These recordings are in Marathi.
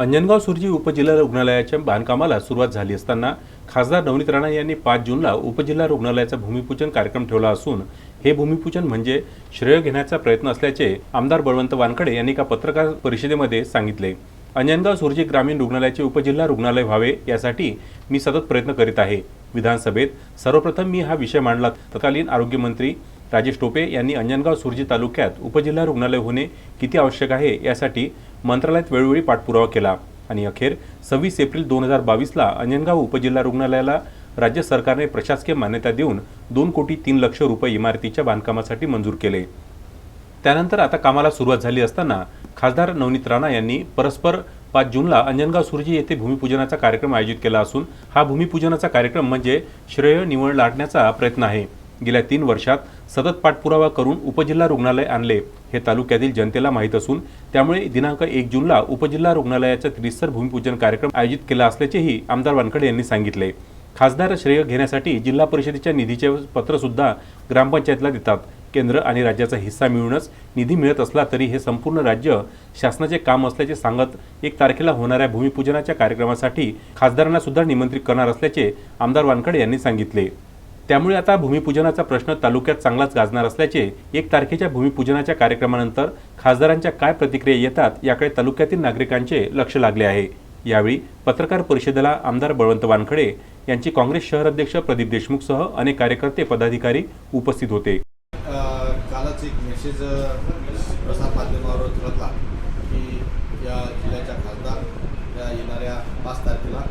अंजनगाव सुरजी उपजिल्हा रुग्णालयाच्या बांधकामाला सुरुवात झाली असताना खासदार नवनीत राणा यांनी पाच जूनला उपजिल्हा रुग्णालयाचा भूमिपूजन कार्यक्रम ठेवला असून हे भूमिपूजन म्हणजे श्रेय घेण्याचा प्रयत्न असल्याचे आमदार बळवंत वानकडे यांनी एका पत्रकार परिषदेमध्ये सांगितले. अंजनगाव सुरजी ग्रामीण रुग्णालयाचे उपजिल्हा रुग्णालय व्हावे यासाठी मी सतत प्रयत्न करीत आहे. विधानसभेत सर्वप्रथम मी हा विषय मांडला. तत्कालीन आरोग्यमंत्री राजेश टोपे यांनी अंजनगाव सुरजी तालुक्यात उपजिल्हा रुग्णालय होणे किती आवश्यक आहे यासाठी मंत्रालयात वेळोवेळी पाठपुरावा केला. आणि अखेर सव्वीस एप्रिल दोन हजार बावीसला अंजनगाव उपजिल्हा रुग्णालयाला राज्य सरकारने प्रशासकीय मान्यता देऊन दोन कोटी तीन लक्ष रुपये इमारतीच्या बांधकामासाठी मंजूर केले. त्यानंतर आता कामाला सुरुवात झाली असताना खासदार नवनीत राणा यांनी परस्पर पाच जूनला अंजनगाव सुरजी येथे भूमिपूजनाचा कार्यक्रम आयोजित केला असून हा भूमिपूजनाचा कार्यक्रम म्हणजे श्रेय निवड लाटण्याचा प्रयत्न आहे. गेल्या तीन वर्षात सतत पाठपुरावा करून उपजिल्हा रुग्णालय आणले हे तालुक्यातील जनतेला माहीत असून त्यामुळे दिनांक एक जूनला उपजिल्हा रुग्णालयाचा त्रिस्तर भूमिपूजन कार्यक्रम आयोजित केला असल्याचेही आमदार वानखडे यांनी सांगितले. खासदार श्रेय घेण्यासाठी जिल्हा परिषदेच्या निधीचे पत्रसुद्धा ग्रामपंचायतला देतात. केंद्र आणि राज्याचा हिस्सा मिळूनच निधी मिळत असला तरी हे संपूर्ण राज्य शासनाचे काम असल्याचे सांगत एक तारखेला होणाऱ्या भूमिपूजनाच्या कार्यक्रमासाठी खासदारांना सुद्धा निमंत्रित करणार असल्याचे आमदार वानखडे यांनी सांगितले. त्यामुळे आता भूमिपूजनाचा प्रश्न तालुक्यात चांगलाच गाजणार असल्याचे एक तारखेच्या भूमिपूजनाच्या कार्यक्रमानंतर खासदारांच्या काय प्रतिक्रिया येतात याकडे तालुक्यातील नागरिकांचे लक्ष लागले आहे. यावेळी पत्रकार परिषदेला आमदार बळवंत वानखडे यांचे काँग्रेस शहर अध्यक्ष प्रदीप देशमुखसह अनेक कार्यकर्ते पदाधिकारी उपस्थित होते. कालच एक मेसेज प्रसार माध्यमावर उतरला की या जिल्ह्याच्या खासदार या येणाऱ्या पाच तारखेला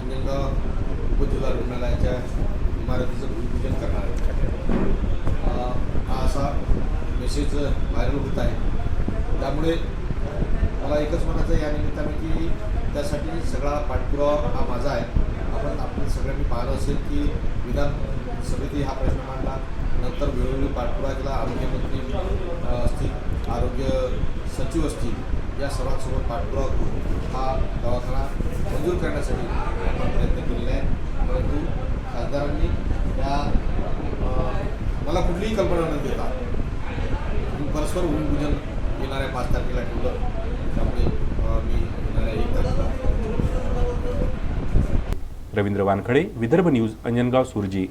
अंजनगाव बुद्धिला रुग्णालयाच्या इमारतीचं भूमिपूजन करणार आहे. हा असा मेसेज व्हायरल होत आहे. त्यामुळे मला एकच म्हणायचं आहे या निमित्ताने की त्यासाठी सगळा पाठपुरावा हा माझा आहे. आपण आपण सगळ्यांनी पाहिलं असेल की विधान समिती हा प्रश्न मांडला. नंतर वेळोवेळी पाठपुरावा केला. आरोग्यमंत्री असतील आरोग्य सचिव असतील या सर्वांसोबत पाठपुरावा करून हा दवाखाना मंजूर करण्यासाठी आपण प्रयत्न केला आहे परंतु खासदारांनी या अ, मला कुठलीही कल्पना न देता परस्पर भूमिपूजन येणाऱ्या पाच तारखेला ठेवलं. त्यामुळे मी येणाऱ्या एक तारखेला रवींद्र वानखडे विदर्भ न्यूज अंजनगाव सुरजी.